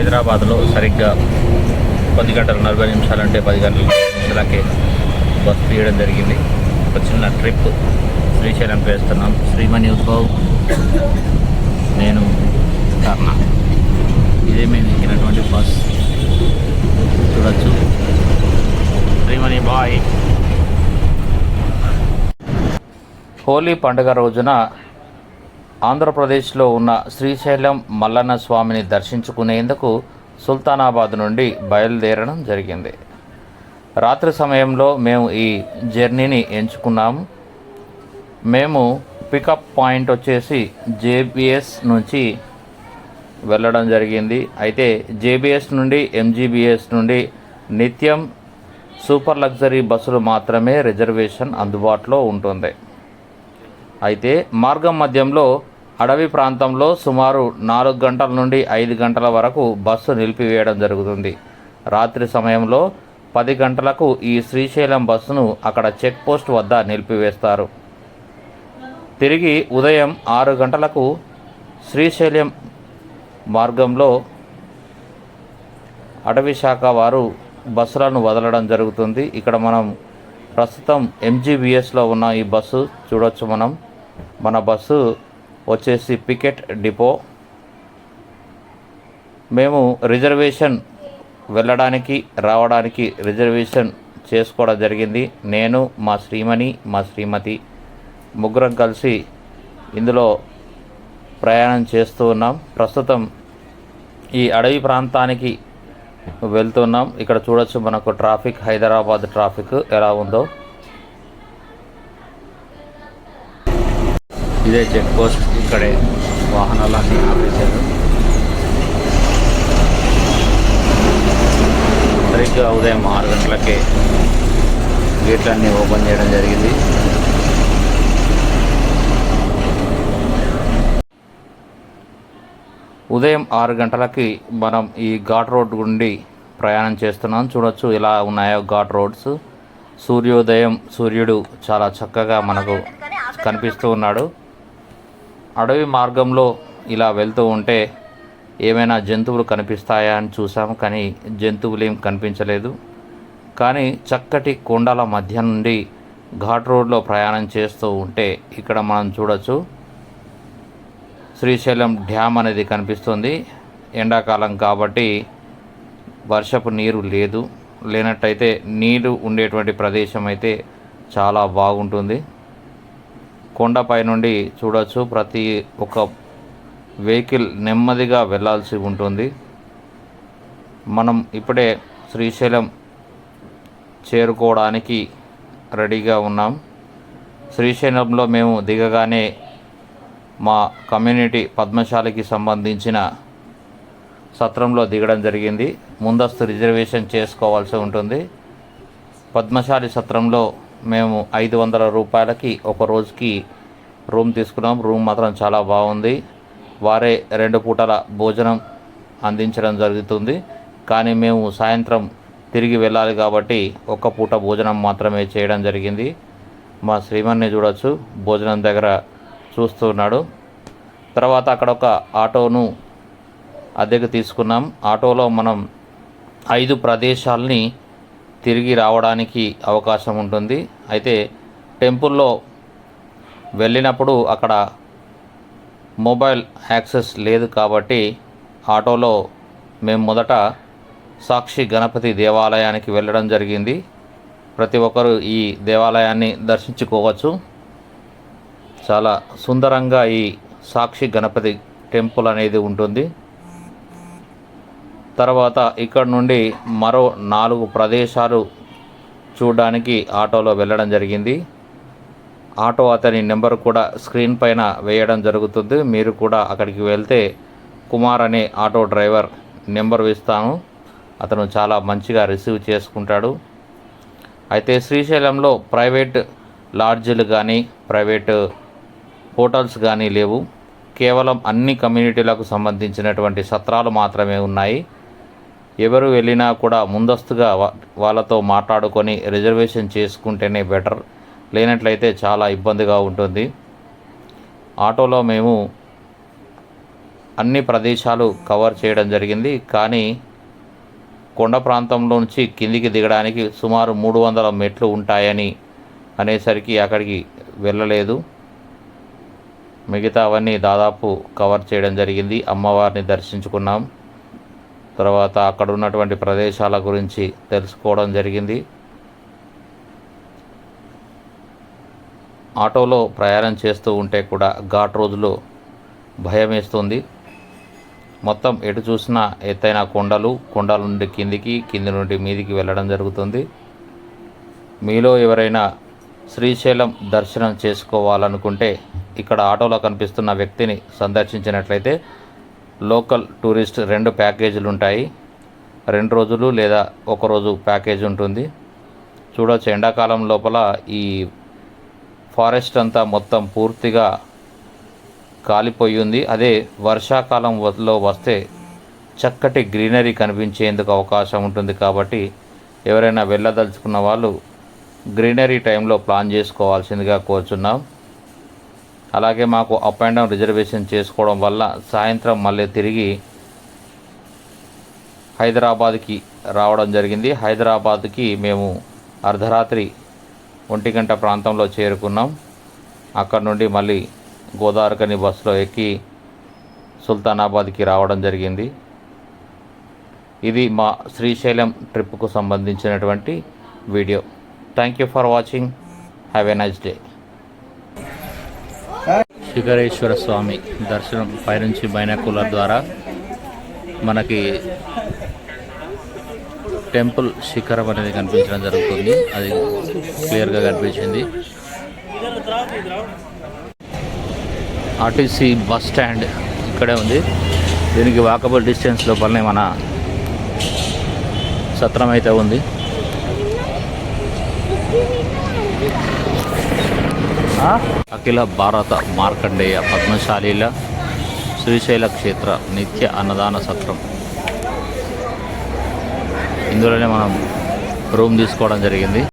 హైదరాబాద్లో సరిగ్గా పది గంటల నలభై నిమిషాలంటే పది గంటల నిమిషాలకే బస్సు తీయడం జరిగింది. ఒక చిన్న ట్రిప్ శ్రీశైలం వేస్తున్నాం. శ్రీమణి ఉద్భవ్ నేను కర్ణ. ఇదే మేము ఎక్కినటువంటి బస్. చూడొచ్చు. శ్రీమణి బాయ్. హోలీ పండుగ రోజున ఆంధ్రప్రదేశ్లో ఉన్న శ్రీశైలం మల్లన్న స్వామిని దర్శించుకునేందుకు సుల్తానాబాద్ నుండి బయలుదేరడం జరిగింది. రాత్రి సమయంలో మేము ఈ జర్నీని ఎంచుకున్నాము. మేము పికప్ పాయింట్ వచ్చేసి జేబిఎస్ నుంచి వెళ్ళడం జరిగింది. అయితే జేబిఎస్ నుండి ఎంజీబీఎస్ నుండి నిత్యం సూపర్ లగ్జరీ బస్సులు మాత్రమే రిజర్వేషన్ అందుబాటులో ఉంటుంది. అయితే మార్గం మధ్యంలో అడవి ప్రాంతంలో సుమారు నాలుగు గంటల నుండి ఐదు గంటల వరకు బస్సు నిలిపివేయడం జరుగుతుంది. రాత్రి సమయంలో పది గంటలకు ఈ శ్రీశైలం బస్సును అక్కడ చెక్ పోస్ట్ వద్ద నిలిపివేస్తారు. తిరిగి ఉదయం ఆరు గంటలకు శ్రీశైలం మార్గంలో అటవీ శాఖ వారు బస్సులను వదలడం జరుగుతుంది. ఇక్కడ మనం ప్రస్తుతం ఎంజీబీఎస్లో ఉన్న ఈ బస్సు చూడొచ్చు మనం. మన బస్సు వచ్చేసి పికెట్ డిపో మేము రిజర్వేషన్ వెళ్ళడానికి రావడానికి రిజర్వేషన్ చేసుకోవడం జరిగింది. నేను మా శ్రీమణి మా శ్రీమతి ముగ్గురం కలిసి ఇందులో ప్రయాణం చేస్తూ ఉన్నాం. ప్రస్తుతం ఈ అడవి ప్రాంతానికి వెళ్తున్నాం. ఇక్కడ చూడొచ్చు మనకు ట్రాఫిక్ హైదరాబాద్ ట్రాఫిక్ ఎలా ఉందో. ఇదే చెక్ పోస్ట్ ఇక్కడే వాహనాలన్నీ ఆపేశారు. సరిగ్గా ఉదయం ఆరు గంటలకే గేట్లన్నీ ఓపెన్ చేయడం జరిగింది. ఉదయం ఆరు గంటలకి మనం ఈ ఘాట్ రోడ్ గుండి ప్రయాణం చేస్తున్నాం. చూడొచ్చు ఇలా ఉన్నాయో ఘాట్ రోడ్స్. సూర్యోదయం సూర్యుడు చాలా చక్కగా మనకు కనిపిస్తూ ఉన్నాడు. అడవి మార్గంలో ఇలా వెళ్తూ ఉంటే ఏమైనా జంతువులు కనిపిస్తాయా అని చూసాము కానీ జంతువులు ఏం కనిపించలేదు. కానీ చక్కటి కొండల మధ్య నుండి ఘాట్ రోడ్లో ప్రయాణం చేస్తూ ఉంటే ఇక్కడ మనం చూడొచ్చు శ్రీశైలం డ్యామ్ అనేది కనిపిస్తుంది. ఎండాకాలం కాబట్టి వర్షపు నీరు లేదు. లేనట్టయితే నీరు ఉండేటువంటి ప్రదేశం అయితే చాలా బాగుంటుంది. కొండపై నుండి చూడొచ్చు. ప్రతి ఒక్క వెహికల్ నెమ్మదిగా వెళ్ళాల్సి ఉంటుంది. మనం ఇప్పుడే శ్రీశైలం చేరుకోవడానికి రెడీగా ఉన్నాం. శ్రీశైలంలో మేము దిగగానే మా కమ్యూనిటీ పద్మశాలికి సంబంధించిన సత్రంలో దిగడం జరిగింది. ముందస్తు రిజర్వేషన్ చేసుకోవాల్సి ఉంటుంది. పద్మశాలి సత్రంలో మేము ఐదు వందల రూపాయలకి ఒక రోజుకి రూమ్ తీసుకున్నాం. రూమ్ మాత్రం చాలా బాగుంది. వారే రెండు పూటల భోజనం అందించడం జరుగుతుంది. కానీ మేము సాయంత్రం తిరిగి వెళ్ళాలి కాబట్టి ఒక్క పూట భోజనం మాత్రమే చేయడం జరిగింది. మా శ్రీమణ్ణి చూడొచ్చు. భోజనం దగ్గర చూస్తున్నాడు. తర్వాత అక్కడ ఒక ఆటోను అద్దెకు తీసుకున్నాం. ఆటోలో మనం ఐదు ప్రదేశాలని తిరిగి రావడానికి అవకాశం ఉంటుంది. అయితే టెంపుల్లో వెళ్ళినప్పుడు అక్కడ మొబైల్ యాక్సెస్ లేదు కాబట్టి ఆటోలో మేము మొదట సాక్షి గణపతి దేవాలయానికి వెళ్ళడం జరిగింది. ప్రతి ఒక్కరూ ఈ దేవాలయాన్ని దర్శించుకోవచ్చు. చాలా సుందరంగా ఈ సాక్షి గణపతి టెంపుల్ అనేది ఉంటుంది. తర్వాత ఇక్కడ నుండి మరో నాలుగు ప్రదేశాలు చూడడానికి ఆటోలో వెళ్ళడం జరిగింది. ఆటో అతని నెంబర్ కూడా స్క్రీన్ పైన వేయడం జరుగుతుంది. మీరు కూడా అక్కడికి వెళ్తే కుమార్ అనే ఆటో డ్రైవర్ నెంబర్ ఇస్తాను. అతను చాలా మంచిగా రిసీవ్ చేసుకుంటాడు. అయితే శ్రీశైలంలో ప్రైవేట్ లాడ్జీలు కానీ ప్రైవేట్ హోటల్స్ కానీ లేవు. కేవలం అన్ని కమ్యూనిటీలకు సంబంధించినటువంటి సత్రాలు మాత్రమే ఉన్నాయి. ఎవరు వెళ్ళినా కూడా ముందస్తుగా వాళ్ళతో మాట్లాడుకొని రిజర్వేషన్ చేసుకుంటేనే బెటర్. లేనట్లయితే చాలా ఇబ్బందిగా ఉంటుంది. ఆటోలో మేము అన్ని ప్రదేశాలు కవర్ చేయడం జరిగింది. కానీ కొండ ప్రాంతంలో నుంచి కిందికి దిగడానికి సుమారు మూడు వందల మెట్లు ఉంటాయని అనేసరికి అక్కడికి వెళ్ళలేదు. మిగతా అవన్నీ దాదాపు కవర్ చేయడం జరిగింది. అమ్మవారిని దర్శించుకున్నాం. తర్వాత అక్కడ ఉన్నటువంటి ప్రదేశాల గురించి తెలుసుకోవడం జరిగింది. ఆటోలో ప్రయాణం చేస్తూ ఉంటే కూడా ఘాట్ రోజులు భయం వేస్తుంది. మొత్తం ఎటు చూసినా ఎత్తైన కొండలు కొండల నుండి కిందికి కింది నుండి మీదికి వెళ్ళడం జరుగుతుంది. మీలో ఎవరైనా శ్రీశైలం దర్శనం చేసుకోవాలనుకుంటే ఇక్కడ ఆటోలో కనిపిస్తున్న వ్యక్తిని సందర్శించినట్లయితే లోకల్ టూరిస్ట్ రెండు ప్యాకేజీలు ఉంటాయి. రెండు రోజులు లేదా ఒక రోజు ప్యాకేజ్ ఉంటుంది. చూడవచ్చు ఎండాకాలం లోపల ఈ ఫారెస్ట్ అంతా మొత్తం పూర్తిగా కాలిపోయి ఉంది. అదే వర్షాకాలంలో వస్తే చక్కటి గ్రీనరీ కనిపించేందుకు అవకాశం ఉంటుంది కాబట్టి ఎవరైనా వెళ్ళదలుచుకున్న వాళ్ళు గ్రీనరీ టైంలో ప్లాన్ చేసుకోవాల్సిందిగా కోరుచున్నాం. అలాగే మాకు అప్ అండ్ డౌన్ రిజర్వేషన్ చేసుకోవడం వల్ల సాయంత్రం మళ్ళీ తిరిగి హైదరాబాద్కి రావడం జరిగింది. హైదరాబాద్కి మేము అర్ధరాత్రి ఒంటి గంట ప్రాంతంలో చేరుకున్నాం. అక్కడ నుండి మళ్ళీ గోదావరికని బస్సులో ఎక్కి సుల్తానాబాద్కి రావడం జరిగింది. ఇది మా శ్రీశైలం ట్రిప్కు సంబంధించినటువంటి video. Thank you for watching have a nice day Trikareshwara స్వామి దర్శనం పైనుంచి బైనాకులర్ ద్వారా మనకి టెంపుల్ శిఖరం అనేది కనిపించడం జరుగుతుంది. అది క్లియర్గా కనిపించింది. ఆర్టీసీ బస్ స్టాండ్ ఇక్కడే ఉంది. దీనికి వాకబుల్ డిస్టెన్స్ లోపలనే మన సత్రం అయితే ఉంది. అఖిల భారత మార్కండేయ పద్మశాలీల శ్రీశైల క్షేత్ర నిత్య అన్నదాన సత్రం. ఇందులోనే మనం రూమ్ తీసుకోవడం జరిగింది.